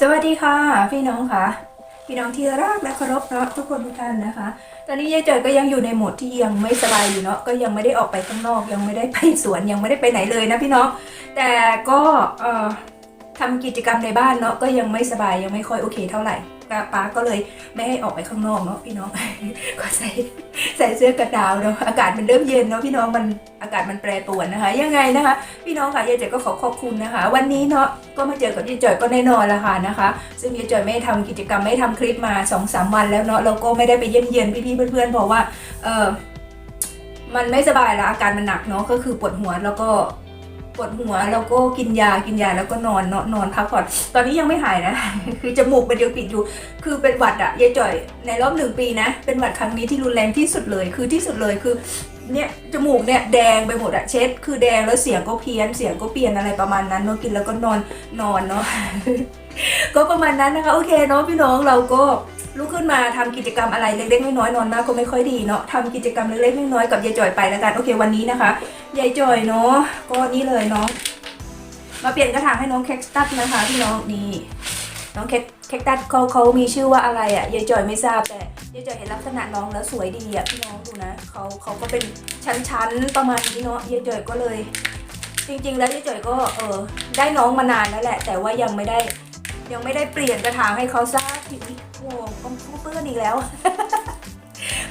สวัสดีค่ะ พี่น้องค่ะ พี่น้องที่รักและเคารพนะทุกคนทุกท่านนะคะ ตอนนี้ยายเจอก็ยังอยู่ในโหมดที่ยังไม่สบายอยู่เนาะก็ยังไม่ได้ออกไปข้างนอก ยังไม่ได้ไปสวนยังไม่ได้ไปไหนเลยนะพี่น้องแต่ก็เอ่อทำกิจกรรมในบ้านเนาะก็ยังไม่สบายยังไม่ค่อยโอเคเท่าไหร่ป้าก็เลยไม่ให้ออกไปข้างนอกเนาะพี่น้องก็ใส่ ใส่เสื้อกันหนาวเนาะอากาศมันเริ่มเย็นเนาะพี่น้องมันอากาศมันแปรปรวนนะคะ ยังไงนะคะ พี่น้องค่ะยายจอยก็ขอขอบคุณนะคะ วันนี้เนาะก็มาเจอกับยายจอยก็แน่นอนละค่ะนะคะ ซึ่งยายจอยไม่ได้ทำกิจกรรมไม่ได้ทำคลิปมา2อสวันแล้วเนาะเราก็ไม่ได้ไปเยี่ยมเยียนพี่ๆเพื่อนๆเพราะว่าเออมันไม่สบายแล้วอาการมันหนักเนาะก็คือปวดหัวแล้วก็ วดหัวแล้วก็กินยากินยาแล้วก็นอนนาะนอนพักผ่อนตอนนี้ยังไม่หายนะ คือจมูกมันยังปิดอยู่ คือเป็นหวัดอะยายจ่อยในรอบหนึ่งปีนะ เป็นหวัดครั้งนี้ที่รุนแรงที่สุดเลยคือที่สุดเลยคือเนี่ยจมูกเนี่ยแดงไปหมดอะเช็ด คือแดงแล้วเสียงก็เพี้ยนเสียงก็เปลี่ยนอะไรประมาณนั้นเนาะกินแล้วก็นอนนอนเนาะก็ประมาณนั้นนะคะ โอเคเนาะพี่น้องเราก็ ลุกขึ้นมาทำกิจกรรมอะไรเล็กๆน้อยๆนอนมากก็ไม่ค่อยดีเนาะทำกิจกรรมเล็กๆน้อยๆกับยายจอยไปแล้วกันโอเควันนี้นะคะยายจอยเนาะก็นี่เลยเนาะมาเปลี่ยนกระถางให้น้องแคคตัสนะคะพี่น้องนี่น้องแคคแคคตัสเขาเขามีชื่อว่าอะไรอะ่ะยายจอยไม่ทราบแต่ยายจอยเห็นลักษณะน้องแล้วสวยดีอะ่ะพี่น้องดูนะเขาเขาก็เป็นชั้นๆประมาณนี้เนาะยายจอยก็เลย จริงๆ แล้วยายจอยก็เออได้น้องมานานแล้วแหละ แต่ว่ายังไม่ได้ยังไม่ได้เปลี่ยนกระถางให้เขาซะทีนี้ อีกแล้ว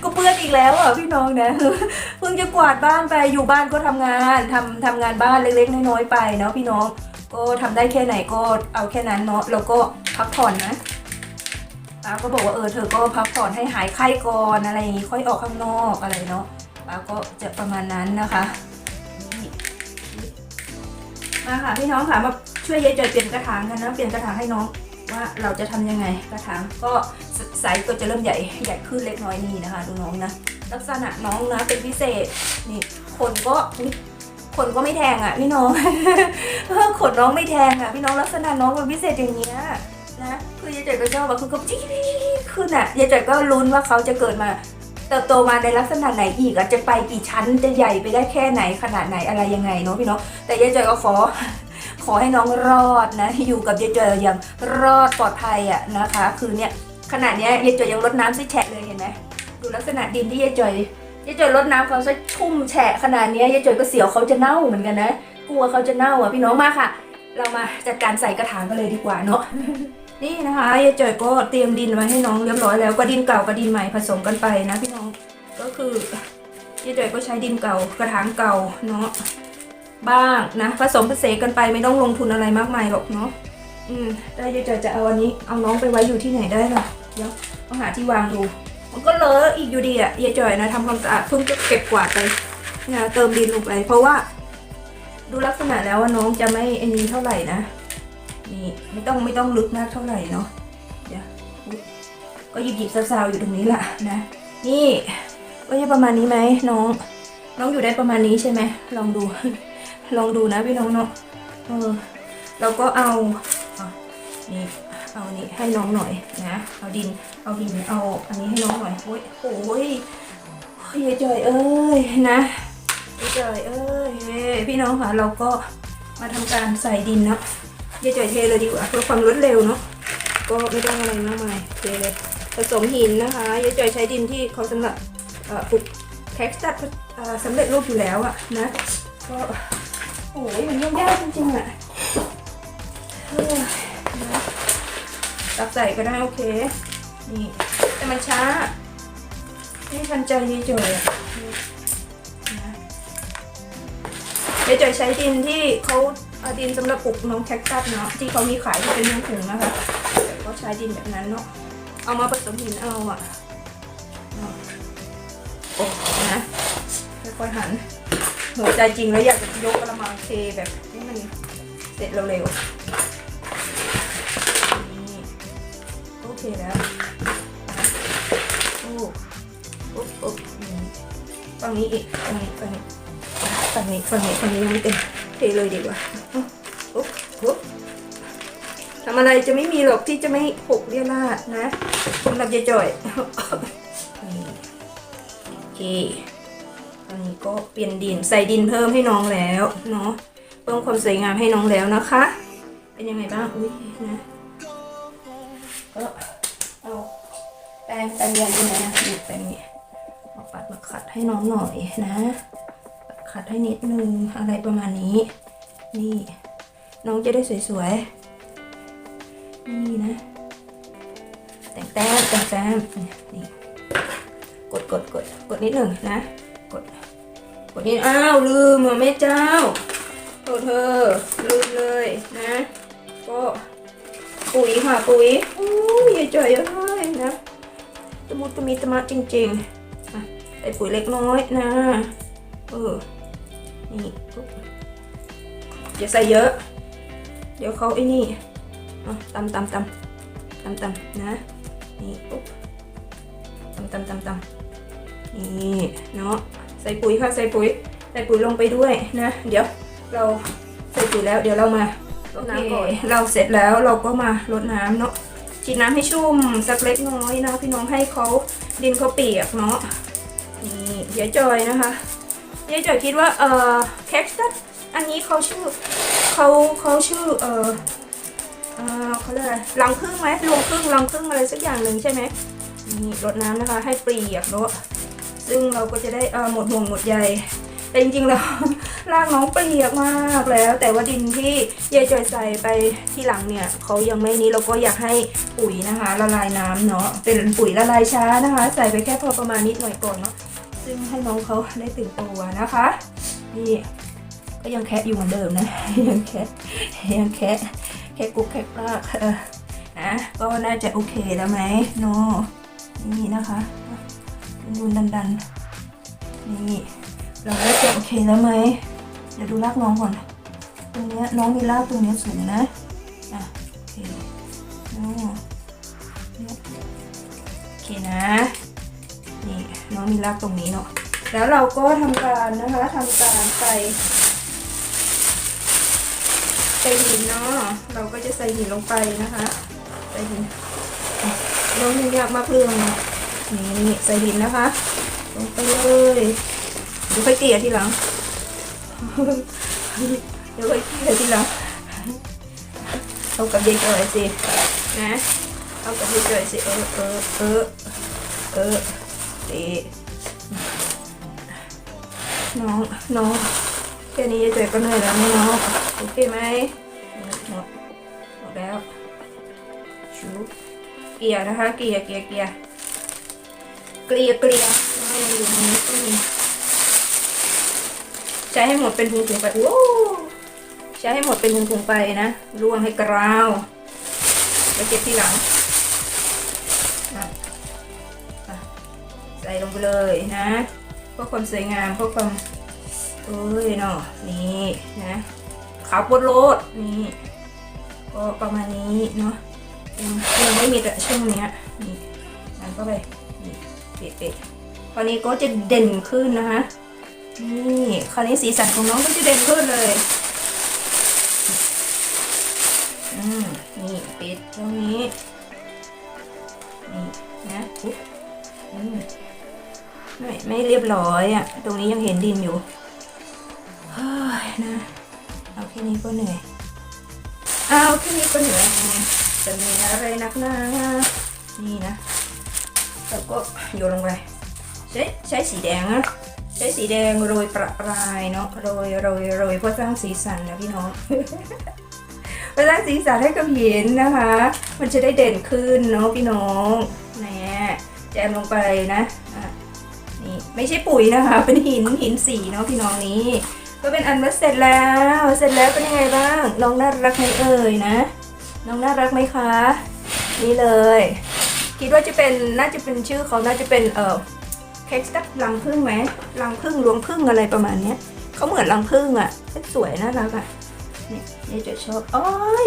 ก็เปื้อนอีกแล้วอะพี่น้องนะเพิ่งจะกวาดบ้านไปอยู่บ้านก็ทำงานทำทำงานบ้านเล็กๆน้อยๆไปเนาะพี่น้องก็ทำได้แค่ไหนก็เอาแค่นั้นเนาะแล้วก็พักผ่อนนะป้าก็บอกว่าเออเธอก็พักผ่อนให้หายไข้ก่อนอะไรอย่างงี้ค่อยออกข้างนอกอะไรเนาะป้าก็จะประมาณนั้นนะคะมาค่ะพี่น้องค่ะมาช่วยยายจอยเปลี่ยนกระถางกันนะเปลี่ยนกระถางให้น้องว่าเราจะทำยังไงกระถางก็ ไซส์ก็จะเริ่มใหญ่ใหญ่ขึ้นเล็กน้อยนี่นะคะดูน้องนะลักษณะน้องนะเป็นพิเศษนี่ขนก็ขนก็ไม่แทงอะพี่น้องเออขนน้องไม่แทงอะพี่น้องลักษณะน้องมันพิเศษอย่างเงี้ยนะคือยายจ่อยก็ชอบอะคือก็จี้ขึ้นอะยายจ่อยก็ลุ้นว่าเขาจะเกิดมาเติบโตมาในลักษณะไหนอีกอะจะไปกี่ชั้นจะใหญ่ไปได้แค่ไหนขนาดไหนอะไรยังไงเนาะพี่น้องแต่ยายจ่อยก็ขอขอให้น้องรอดนะอยู่กับยายจอยอย่างรอดปลอดภัยอะนะคะ คือเนี่ย ขนาดนี้ยยายจอยยังรดน้ำซิแฉะเลยเห็นไหมดูลักษณะดินที่ยายจอยยายจอยรดน้ำเขาซะชุ่มแฉะขนาดนี้ยยายจอยก็เสียวเขาจะเน่าเหมือนกันนะ กลัวเขาจะเน่าอะพี่น้องมาค่ะ เรามาจัดการใส่กระถางกันเลยดีกว่าเนาะนี่นะคะยายจอยก็เตรียมดินไว้ให้น้องเรียบร้อยแล้วก็ดินเก่ากับดินใหม่ผสมกันไปนะพี่น้องก็คือยายจอยก็ใช้ดินเก่ากระถางเก่าเนาะบ้างนะผสมผสานกันไปไม่ต้องลงทุนอะไรมากมายหรอกเนาะอืมได้ยายจอยจะเอาอันนี้เอาน้องไปไว้อยู่ที่ไหนได้ล่ะ ดี๋ยวต้องหาที่วางดู มันก็เลอะอีกอยู่ดีอะยายจ่อยนะทำความสะอาดเพิ่งจะเก็บกวาดไปเนี่ยเติมดินลงไป เพราะว่า ดูลักษณะแล้วว่าน้องจะไม่อันนี้เท่าไหร่นะนี่ไม่ต้องไม่ต้องลึกมากเท่าไหร่เนาะเดี๋ยวก็หยิบหยิบซาวๆอยู่ตรงนี้แหละนะ นี่ก็จะประมาณนี้ไหมน้อง น้องอยู่ได้ประมาณนี้ใช่ไหมลองดู ลองดูนะพี่น้องเนาะเออเราก็เอาอะนี่ เอาอันนี้ให้น้องหน่อยนะ เอาดิน เอาดิน เอาอันนี้ให้น้องหน่อย โอ้ยโอ้ยโอ้ยายจอยเอ้ยนะยายจอยเอ้ยเฮ้พี่น้องค่ะเราก็มาทำการใส่ดินเนาะยายจอยเทเลยดีกว่าเพื่อความรวดเร็วเนาะ ก็ไม่ต้องอะไรมากมายเทเลยผสมหินนะคะยายจอยใช้ดินที่เขาสำหรับเอ่อปลูกแคคตัสสำเร็จรูปอยู่แล้วอะนะ ก็โอ้ยมันยุ่งยากจริงๆอะเฮ้ยนะ ตักใส่ก็ได้โอเค นี่ แต่มันช้าไม่ทันใจยายจอยอะนี่นะยายจอยใช้ดินที่เขาเอาดินสำหรับปลูกน้องแคคตัสเนาะที่เขามีขายที่เป็นถุงนะคะก็ใช้ดินแบบนั้นเนาะเอามาผสมหินเอาอะโอ้นะค่อยๆหันหัวใจจริงแล้วอยากจะยกกระมังเทแบบให้มันเสร็จเร็วๆ เคแล้วโอ้โอ้โอ้นี่ฝั่งนี้อีกฝั่งนี้ฝั่งนี้ฝั่งนี้ฝั่งนี้ฝั่งนี้ยังไม่เต็มเทเลยดีกว่าอุ๊บอุ๊บทำอะไรจะไม่มีหรอกที่จะไม่หกเรียราดนะสำหรับยายจ่อยนี่โอเคอันนี้ก็เปลี่ยนดินใส่ดินเพิ่มให้น้องแล้วเนาะเพิ่มความสวยงามให้น้องแล้วนะคะ เป็นยังไงบ้างอุ้ยนะ ก็เอาแป้งแป้งเย็นอยู่ไหนนะนี่แป้งนี่ยมาปัดมาขัดให้น้องหน่อยนะขัดให้นิดนึงอะไรประมาณนี้ นี่ น้องจะได้สวยๆ นี่นะ แต่งแต้มแต่งแต้มนี่กดกดกดกดนิดหนึ่งนะ กด กดนิดอ้าวลืมอะแม่เจ้าโทษเธอลืมเลยนะก็ ปุ๋ยค่ะปุ๋ยอู้ยายจ่อยเอ้ยนะตะมุตะมีตะมะจริงๆอะใส่ปุ๋ยเล็กน้อยนะเออนี่ปุ๊บอย่าใส่เยอะ เดี๋ยวเขาไอ้นี่อะตำตำตำตำตำนะนี่ปุ๊บตำตำตำตำนี่เนาะใส่ปุ๋ยค่ะใส่ปุ๋ยใส่ปุ๋ยลงไปด้วยนะ เดี๋ยวเราใส่ปุ๋ยแล้วเดี๋ยวเรามา รดน้ำก่อนเราเสร็จแล้วเราก็มารดน้ำเนาะฉีดน้ำให้ชุ่มสักเล็กน้อยนะพี่น้องให้เขาดินเขาเปียกเนาะนี่เดี๋ยวจอยนะคะเดี๋ยวจอยคิดว่าเอ่อแคคตัสอันนี้เขาชื่อเขาเขาชื่อเอ่อเอ่อเขาเรียกอะไรรังผึ้งไหมรวงผึ้งรังผึ้งอะไรสักอย่างหนึ่งใช่ไหมนี่รดน้ำนะคะ ให้เปียกเนาะซึ่งเราก็จะได้เอ่อหมดห่วงหมดใยแต่จริงๆแล้ว รากน้องเปียกมากแล้ว แต่ว่าดินที่ยายจอยใส่ไปที่หลังเนี่ยเขายังไม่นี้เราก็อยากให้ปุ๋ยนะคะ ละลายน้ำเนาะเป็นปุ๋ยละลายช้านะคะ ใส่ไปแค่พอประมาณนิดหน่อยก่อนเนาะซึ่งให้น้องเขาได้ตื่นตัวนะคะนี่ก็ยังแคะอยู่เหมือนเดิมนะยังแคะยังแคะแค่กุ๊กแค่กลากนะก็น่าจะโอเคแล้วไหมเนาะนี่นะคะดูดันดันนี่เราได้จะโอเคแล้วไหม ดี๋ยวดูรากน้องก่อน ตรงนี้น้องมีรากตรงนี้สูงนะอะโอเคน้องเนี่ยโอเคนะ นี่น้องมีรากตรงนี้เนาะ แล้วเราก็ทำการนะคะทำการใส่ใส่หินเนาะ เราก็จะใส่หินลงไปนะคะ ใส่หินน้องยังยากมากเรื่องเนาะนี่ใส่หินนะคะ ลงไปเลยดี๋ยวค่อยเกลี่ยทีหลัง เดี๋ยวค่อยเกลี่ยทีหลังเอากับยายจอยสินะเอากับยายจอยสิเออเออเออเออดีน้องน้องแค่นี้ยายจอยก็เหนื่อยแล้วนะน้องโอเคไหมหมดหมดแล้วชุบเกลี่ยนะคะเกลี่ยเกลี่ยเกลี่ยเกลี่ยเกลี่ยให้มันอยู่ตรงนี้ก็มี ใช้ให้หมดเป็นถุงๆไปโอ้ใช้ให้หมดเป็นถุงๆไปนะลวงให้กราวแล้วเก็บที่หลังใส่ลงไปเลยนะเพื่อความสวยงามเพื่อความเอ้ยเนาะนี่นะขาวปดโลดนี่ก็ประมาณนี้เนาะยังยังไม่มีแต่ช่วงเนี้ยนี่นั่นก็ไปนี่เป๊ะๆคราวนี้ก็จะเด่นขึ้นนะคะ นี่คราวนี้สีสันของน้องก็จะเด่นขึ้นเลยอืมนี่ปิดตรงนี้นี่นะอุ๊ยอืมไม่ไม่เรียบร้อยอะ่ะ ตรงนี้ยังเห็นดินอยู่เฮ้ยนะเอาแค่นี้ก็เหนื่อยเอาแค่นี้ก็เหนื่อยจะมีอะไรนักหนานี่นะแล้วก็โยนลงไปใช้ใช้สีแดงนะ ใช้สีแดงโรยประปรายเนาะโรยโรยโรยเพื่อสร้างสีสันนะพี่น้องเพื่อสร้างสีสันให้กับหินนะคะ มันจะได้เด่นขึ้นเนาะพี่น้องแหน่แจมลงไปนะอะนี่ไม่ใช่ปุ๋ยนะคะ เป็นหินหินสีเนาะพี่น้องนี้ก็เป็นอันว่าเสร็จแล้ว เสร็จแล้วเป็นยังไงบ้าง น้องน่ารักไหมเอ่ยนะ น้องน่ารักไหมคะ นี่เลย คิดว่าจะเป็นน่าจะเป็นชื่อเขาน่าจะเป็นเอ่อ เค้กสตั๊กรังผึ้งไหมรังผึ้งรวงผึ้งอะไรประมาณเนี้ยเขาเหมือนรังผึ้งอะสวยน่ารักอะนี่นี่จะชอบโอ้ย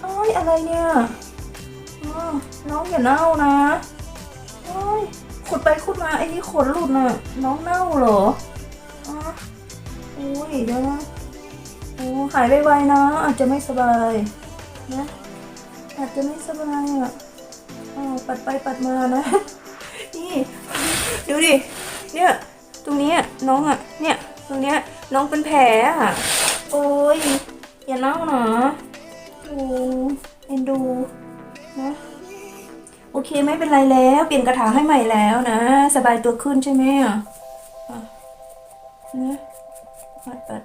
โอ้ยอะไรเนี่ยน้องอย่าเน่านะโอ้ยขุดไปขุดมาไอ้นี่ขนหลุดน่ะน้องเน่าเหรออ๋อโอ้ยเดี๋ยวนะโอ้หายไวๆนะ อาจจะไม่สบายนะอาจจะไม่สบายอะปัดไปปัดมานะ นี่ ดูดิ เนี่ย ตรงนี้น้องอะ เนี่ย ตรงเนี้ยน้องเป็นแผลอะ โอ้ย อย่าเน่าหนาโอ้เอ็นดูนะโอเคไม่เป็นไรแล้ว เปลี่ยนกระถางให้ใหม่แล้วนะ สบายตัวขึ้นใช่ไหมอะอะนะปัดปัด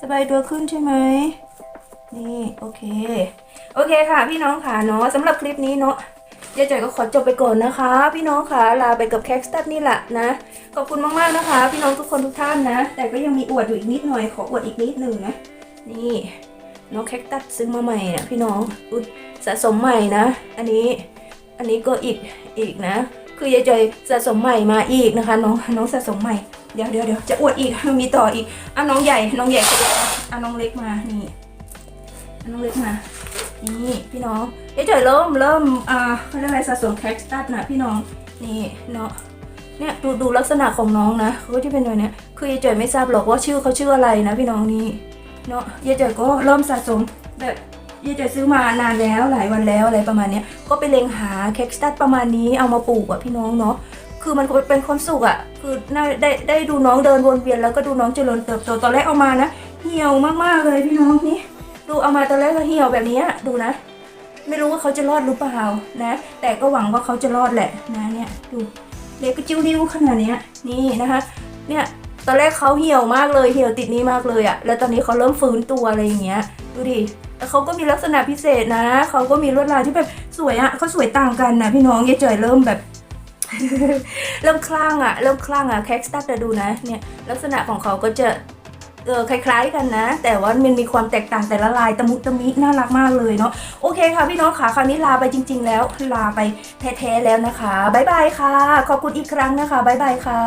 สบายตัวขึ้นใช่ไหมนี่ โอเค โอเคค่ะพี่น้องค่ะเนาะสำหรับคลิปนี้เนาะ ยายจ่อยก็ขอจบไปก่อนนะคะ พี่น้องคะลาไปกับแคคสตัสนี่แหละนะ ขอบคุณมากๆนะคะ พี่น้องทุกคนทุกท่านนะ แต่ก็ยังมีอวดอยู่อีกนิดหน่อยขออวดอีกนิดหนึ่งนะ นี่น้องแคคตัสซื้อมาใหม่นะพี่น้องอุ้ยสะสมใหม่นะ อันนี้อันนี้ก็อีกอีกนะ คือยายจอยสะสมใหม่มาอีกนะคะน้องน้องสะสมใหม่เดี๋ยวเดี๋ยวเดี๋ยวจะอวดอีกมีต่ออีกอะน้องใหญ่น้องใหญ่อะน้องเล็กมานี่อะน้องเล็กมา นี่พี่น้องยายจอยเริ่มเริ่มอ่าเขาเรียกอะไรสะสมแคคตัสนะพี่น้องนี่เนาะเนี่ยดูดูลักษณะของน้องนะเขาก็จะเป็นแบบเนี้ยคือยายจอยไม่ทราบหรอกว่าชื่อเขาชื่ออะไรนะพี่น้องนี่เนาะยายจอยก็เริ่มสะสมแบบยายจอยซื้อมานานแล้วหลายวันแล้วอะไรประมาณเนี้ยก็ไปเล็งหาแคคตัสประมาณนี้เอามาปลูกอะพี่น้องเนาะคือมันเป็นความสุขอะคือได้ได้ดูน้องเดินวนเวียนแล้วก็ดูน้องเจริญเติบโตตอนแรกเอามานะเหี่ยวมากๆเลยพี่น้องนี่ ดูเอามาตอนแรกก็เหี่ยวแบบนี้ดูนะ ไม่รู้ว่าเขาจะรอดหรือเปล่านะ แต่ก็หวังว่าเขาจะรอดแหละนะเนี่ยดูเล็กก็จิ้วดิ้วขนาดนี้นี่นะคะ เนี่ยตอนแรกเขาเหี่ยวมากเลยเหี่ยวติดนี้มากเลยอะแล้วตอนนี้เขาเริ่มฟื้นตัวอะไรอย่างเงี้ยดูดิแล้วเขาก็มีลักษณะพิเศษนะเขาก็มีลวดลายที่แบบสวยอะเขาสวยต่างกันนะพี่น้องยายจ่อยเริ่มแบบ เริ่มคลั่งอะเริ่มคลั่งอะแคคสตัสแต่ดูนะเนี่ยลักษณะของเขาก็จะ เออคล้าย ๆ กันนะ แต่ว่ามันมีความแตกต่างแต่ละลายตะมุตะมิน่ารักมากเลยเนาะโอเคค่ะพี่น้องค่ะคราวนี้ลาไปจริง ๆ แล้วลาไปแท้ๆแล้วนะคะบ๊ายบายค่ะ ขอบคุณอีกครั้งนะคะบ๊ายบายค่ะ